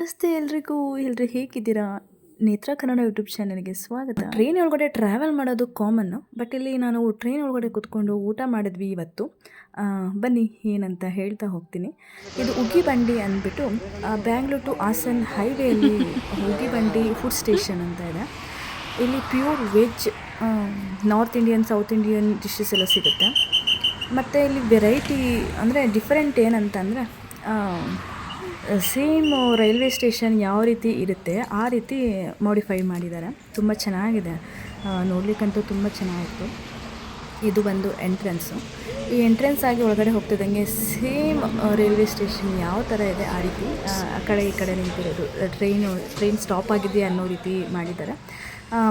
ನಮಸ್ತೆ ಎಲ್ರಿಗೂ, ಎಲ್ರಿ ಹೇಗಿದ್ದೀರಾ? ನೇತ್ರ ಕನ್ನಡ ಯೂಟ್ಯೂಬ್ ಚಾನಲ್ಗೆ ಸ್ವಾಗತ. ಟ್ರೈನ್ ಒಳಗಡೆ ಟ್ರಾವೆಲ್ ಮಾಡೋದು ಕಾಮನ್ನು ಬಟ್ ಇಲ್ಲಿ ನಾನು ಟ್ರೈನ್ ಒಳಗಡೆ ಕೂತ್ಕೊಂಡು ಊಟ ಮಾಡಿದ್ವಿ ಇವತ್ತು. ಬನ್ನಿ, ಏನಂತ ಹೇಳ್ತಾ ಹೋಗ್ತೀನಿ. ಇದು ಉಗಿ ಬಂಡಿ ಅಂದ್ಬಿಟ್ಟು ಬ್ಯಾಂಗ್ಳೂರ್ ಟು ಹಾಸನ್ ಹೈವೇಯಲ್ಲಿ ಉಗಿ ಬಂಡಿ ಫುಡ್ ಸ್ಟೇಷನ್ ಅಂತ ಇದೆ. ಇಲ್ಲಿ pure veg north Indian south Indian dishes ಎಲ್ಲ ಸಿಗುತ್ತೆ. ಮತ್ತು ಇಲ್ಲಿ ವೆರೈಟಿ ಅಂದರೆ ಡಿಫ್ರೆಂಟ್ ಏನಂತಂದರೆ ಸೇಮ್ ರೈಲ್ವೆ ಸ್ಟೇಷನ್ ಯಾವ ರೀತಿ ಇರುತ್ತೆ ಆ ರೀತಿ ಮಾಡಿಫೈ ಮಾಡಿದ್ದಾರೆ. ತುಂಬ ಚೆನ್ನಾಗಿದೆ. ನೋಡ್ಲಿಕ್ಕಂತೂ ತುಂಬ ಚೆನ್ನಾಗಿತ್ತು. ಇದು ಒಂದು ಎಂಟ್ರೆನ್ಸು ಈ ಎಂಟ್ರೆನ್ಸ್ ಆಗಿ ಒಳಗಡೆ ಹೋಗ್ತಿದ್ದಂಗೆ ಸೇಮ್ ರೈಲ್ವೆ ಸ್ಟೇಷನ್ ಯಾವ ಥರ ಇದೆ ಆ ರೀತಿ ಆ, ಕಡೆ ಈ ಕಡೆ ನಿಂತಿರೋದು. ಟ್ರೈನು ಟ್ರೈನ್ ಸ್ಟಾಪ್ ಆಗಿದೆ ಅನ್ನೋ ರೀತಿ ಮಾಡಿದ್ದಾರೆ.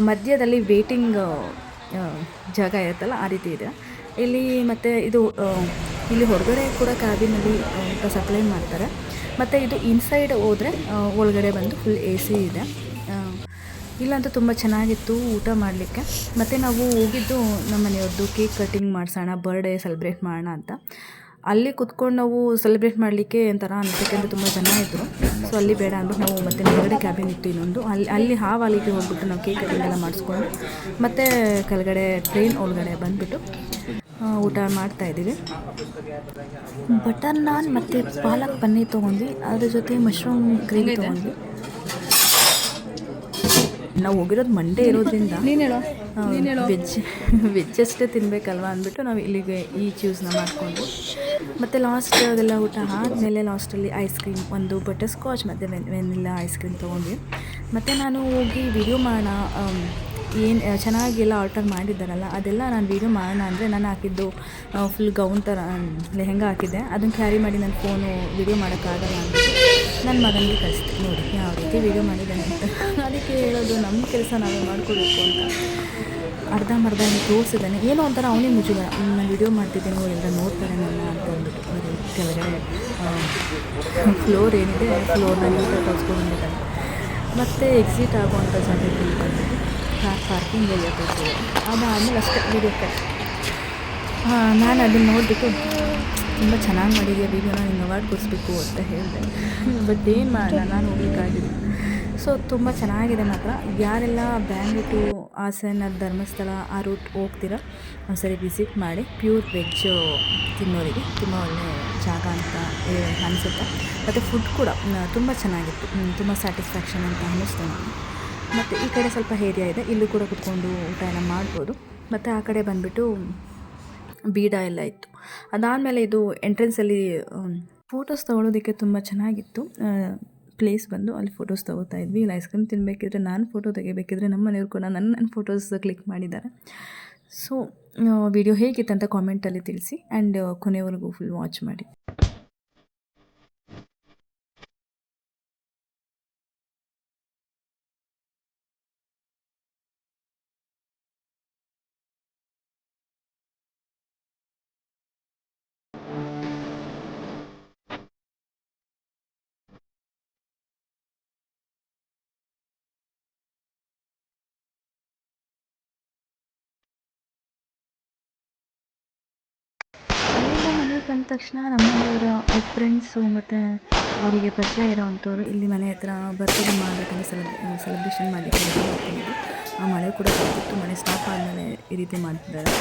ಮಧ್ಯದಲ್ಲಿ ವೇಟಿಂಗ್ ಜಾಗ ಇರುತ್ತಲ್ಲ ಆ ರೀತಿ ಇದೆ. ಇಲ್ಲಿ ಮತ್ತು ಇದು ಇಲ್ಲಿ ಹೊರಗಡೆ ಕೂಡ ಕ್ಯಾಬಿನಲ್ಲಿ ಸಪ್ಲೈ ಮಾಡ್ತಾರೆ. ಮತ್ತು ಇದು ಇನ್ಸೈಡ್ ಹೋದರೆ ಒಳಗಡೆ ಬಂದು ಫುಲ್ ಎ ಸಿ ಇದೆ. ಇಲ್ಲಂತೂ ತುಂಬ ಚೆನ್ನಾಗಿತ್ತು ಊಟ ಮಾಡಲಿಕ್ಕೆ. ಮತ್ತು ನಾವು ಹೋಗಿದ್ದು ನಮ್ಮ ಮನೆಯವ್ರದ್ದು ಕೇಕ್ ಕಟಿಂಗ್ ಮಾಡಿಸೋಣ ಬರ್ಡೇ ಸೆಲೆಬ್ರೇಟ್ ಮಾಡೋಣ ಅಂತ. ಅಲ್ಲಿ ಕುತ್ಕೊಂಡು ನಾವು ಸೆಲೆಬ್ರೇಟ್ ಮಾಡಲಿಕ್ಕೆ ಒಂಥರ ಅನ್ಸಕ್ಕಂತ ತುಂಬ ಜನ ಇದ್ದರು ಸೊ ಅಲ್ಲಿ ಬೇಡ ಅಂದ್ಬಿಟ್ಟು ನಾವು ಮತ್ತೆ ಮೇಲ್ಗಡೆ ಕ್ಯಾಬಿನ್ ಇತ್ತು ಇನ್ನೊಂದು. ಅಲ್ಲಿ ಅಲ್ಲಿ ಹಾವಾಲಿಗೆ ಹೋಗ್ಬಿಟ್ಟು ನಾವು ಕೇಕ್ ಕಟಿಂಗ್ ಎಲ್ಲ ಮಾಡಿಸ್ಕೊಂಡು, ಮತ್ತು ಕೆಳಗಡೆ ಟ್ರೈನ್ ಒಳಗಡೆ ಬಂದುಬಿಟ್ಟು ಊಟ ಮಾಡ್ತಾ ಇದ್ದೀವಿ. ಬಟರ್ ನಾನ್ ಮತ್ತು ಪಾಲಕ್ ಪನ್ನೀರ್ ತೊಗೊಂಡ್ವಿ. ಅದ್ರ ಜೊತೆ ಮಶ್ರೂಮ್ ಗ್ರೇವಿ ತೊಗೊಂಡ್ವಿ. ನಾವು ಹೋಗಿರೋದು ಮಂಡೇ ಇರೋದ್ರಿಂದ ವೆಜ್ ವೆಜ್ ಅಷ್ಟೇ ತಿನ್ನಬೇಕಲ್ವ ಅಂದ್ಬಿಟ್ಟು ನಾವು ಇಲ್ಲಿಗೆ ಈ ಚೂಸ್ನ ಮಾಡಿಕೊಂಡು ಮತ್ತು ಲಾಸ್ಟ್ ಅದೆಲ್ಲ ಊಟ ಆದಮೇಲೆ ಲಾಸ್ಟಲ್ಲಿ ಐಸ್ ಕ್ರೀಮ್ ಒಂದು ಬಟರ್ ಸ್ಕಾಚ್ ಮತ್ತು ವೆನ್ ವೆನಿಲ್ಲ ಐಸ್ ಕ್ರೀಮ್ ತೊಗೊಂಡ್ವಿ. ಮತ್ತು ನಾನು ಹೋಗಿ ವಿಡಿಯೋ ಮಾಡೋಣ ಏನು ಚೆನ್ನಾಗಿಲ್ಲ ಆರ್ಡರ್ ಮಾಡಿದ್ದಾರಲ್ಲ, ಅದೆಲ್ಲ ನಾನು ವೀಡಿಯೋ ಮಾಡೋಣ ಅಂದರೆ ನಾನು ಹಾಕಿದ್ದು ಫುಲ್ ಗೌನ್ ಥರ ಲೆಹೆಂಗಾ ಹಾಕಿದ್ದೆ. ಅದನ್ನು ಕ್ಯಾರಿ ಮಾಡಿ ನನ್ನ ಫೋನು ವೀಡಿಯೋ ಮಾಡೋಕ್ಕಾಗಲ್ಲ ಅಂದರೆ ನನ್ನ ಮಗನಿಗೆ ಕಳಿಸ್ತೀನಿ ನೋಡಿ, ಯಾವ ರೀತಿ ವೀಡಿಯೋ ಮಾಡಿದ್ದಾನೆ ಅಂತ. ಅದಕ್ಕೆ ಹೇಳೋದು ನಮ್ಮ ಕೆಲಸ ನಾವೇ ಮಾಡ್ಕೊಳ್ಬೇಕು ಅಂತ. ಅರ್ಧಂಬರ್ಧ ಹಿಂಗೆ ತೋರಿಸಿದ್ದಾನೆ. ಏನೋ ಒಂಥರ ಅವನೇ ಮುಜುಗ ನಾನು ವೀಡಿಯೋ ಮಾಡ್ತಿದ್ದೀನಿ ಎಲ್ಲ ನೋಡ್ತಾರೆ ನನ್ನ ಅಂತ ಅಂದ್ಬಿಟ್ಟು. ಕೆಳಗಡೆ ಫ್ಲೋರ್ ಏನಿದೆ ಫ್ಲೋರ್ನಲ್ಲಿ ತೋರಿಸ್ಕೊಂಡು ಬಂದಿದ್ದಾನೆ. ಮತ್ತು ಎಕ್ಸಿಟ್ ಆಗುವಂಥ ಜಾಗಕ್ಕೆ ಕಾರ್ ಪಾರ್ಕಿಂಗ್ ಏರಿಯಾ ತೋರಿಸಿದೆ ಅದಾದಮೇಲೆ ಅಷ್ಟೇ ವೀಡಿಯೋ ಕಟ್ ನಾನು ಅದನ್ನು ನೋಡಿಬಿಟ್ಟು ತುಂಬ ಚೆನ್ನಾಗಿ ಮಾಡಿದ್ಯಾ ವೀಡಿಯೋನ ನಿಂಗೆ ಅವಾರ್ಡ್ ಕೊಡಿಸ್ಬೇಕು ಅಂತ ಹೇಳಿದೆ ಬಟ್ ಏನು ಮಾಡೋಣ ನಾನು ಹೋಗ್ಲಿಕ್ಕಾಗಿಲ್ಲ ಸೊ ತುಂಬ ಚೆನ್ನಾಗಿದೆ ಮಾತ್ರ ಯಾರೆಲ್ಲ ಬ್ಯಾಂಗ್ಳೂರ್ ಟು ಹಾಸನ ಧರ್ಮಸ್ಥಳ ಆ ರೂಟ್ ಹೋಗ್ತೀರಾ ಒಂದ್ಸರಿ ವಿಸಿಟ್ ಮಾಡಿ ಪ್ಯೂರ್ ವೆಜ್ ತಿನ್ನೋರಿಗೆ ತುಂಬ ಒಳ್ಳೆಯ ಜಾಗ ಅಂತ ಅನಿಸುತ್ತೆ ಮತ್ತು ಫುಡ್ ಕೂಡ ತುಂಬ ಚೆನ್ನಾಗಿತ್ತು ತುಂಬ ಸ್ಯಾಟಿಸ್ಫ್ಯಾಕ್ಷನ್ ಅಂತ ಅನ್ನಿಸ್ತು ನನಗೆ ಮತ್ತು ಈ ಕಡೆ ಸ್ವಲ್ಪ ಏರಿಯಾ ಇದೆ. ಇಲ್ಲೂ ಕೂಡ ಕುತ್ಕೊಂಡು ಊಟ ಎಲ್ಲ ಮಾಡ್ಬೋದು. ಮತ್ತು ಆ ಕಡೆ ಬಂದುಬಿಟ್ಟು ಬೀಡ ಎಲ್ಲ ಇತ್ತು. ಅದಾದಮೇಲೆ ಇದು ಎಂಟ್ರೆನ್ಸಲ್ಲಿ ಫೋಟೋಸ್ ತೊಗೊಳೋದಕ್ಕೆ ತುಂಬ ಚೆನ್ನಾಗಿತ್ತು. ಪ್ಲೇಸ್ ಬಂದು ಅಲ್ಲಿ ಫೋಟೋಸ್ ತೊಗೋತಾ ಇದ್ವಿ. ಇಲ್ಲಿ ಐಸ್ ಕ್ರೀಮ್ ತಿನ್ನಬೇಕಿದ್ರೆ ನಾನು ಫೋಟೋ ತೆಗಿಬೇಕಿದ್ರೆ ನಮ್ಮ ಮನೆಯವ್ರು ಕೂಡ ನನ್ನ ನನ್ನ ಫೋಟೋಸ್ ಕ್ಲಿಕ್ ಮಾಡಿದ್ದಾರೆ. ಸೊ ವಿಡಿಯೋ ಹೇಗಿತ್ತು ಅಂತ ಕಾಮೆಂಟಲ್ಲಿ ತಿಳಿಸಿ. ಆ್ಯಂಡ್ ಕೊನೆವರೆಗೂ ಫುಲ್ ವಾಚ್ ಮಾಡಿ. ತಕ್ಷಣ ಬಂದ ತಕ್ಷಣ ನಮ್ಮನೆಯವರ ಫ್ರೆಂಡ್ಸು ಮತ್ತು ಅವರಿಗೆ ಪರಿಚಯ ಇರೋವಂಥವ್ರು ಇಲ್ಲಿ ಮನೆ ಹತ್ರ ಬರ್ತ್ಡೇ ಮಾಡಬೇಕಂತ ಸೆಲೆಬ್ರೇ ಸೆಲೆಬ್ರೇಷನ್ ಮಾಡಲಿಕ್ಕೆ ಆ ಮಳೆ ಕೂಡ ಬರ್ತಿತ್ತು, ಮಳೆ ಸ್ಟಾಪ್ ಆದಮೇಲೆ ಈ ರೀತಿ ಮಾಡ್ತಿದ್ದಾರೆ.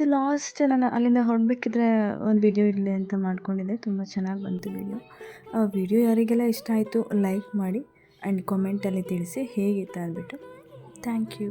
ಇದು ಲಾಸ್ಟ್ ನಾನು ಅಲ್ಲಿಂದ ಹೊರಡ್ಬೇಕಿದ್ರೆ ಒಂದು ವಿಡಿಯೋ ಇರಲಿ ಅಂತ ಮಾಡ್ಕೊಂಡಿದ್ದೆ. ತುಂಬ ಚೆನ್ನಾಗಿ ಬಂತು ವಿಡಿಯೋ ಆ ವಿಡಿಯೋ ಯಾರಿಗೆಲ್ಲ ಇಷ್ಟ ಆಯಿತು ಲೈಕ್ ಮಾಡಿ ಆ್ಯಂಡ್ ಕಾಮೆಂಟಲ್ಲಿ ತಿಳಿಸಿ ಹೇಗಿತ್ತು ಅಂದ್ಬಿಟ್ಟು. Thank you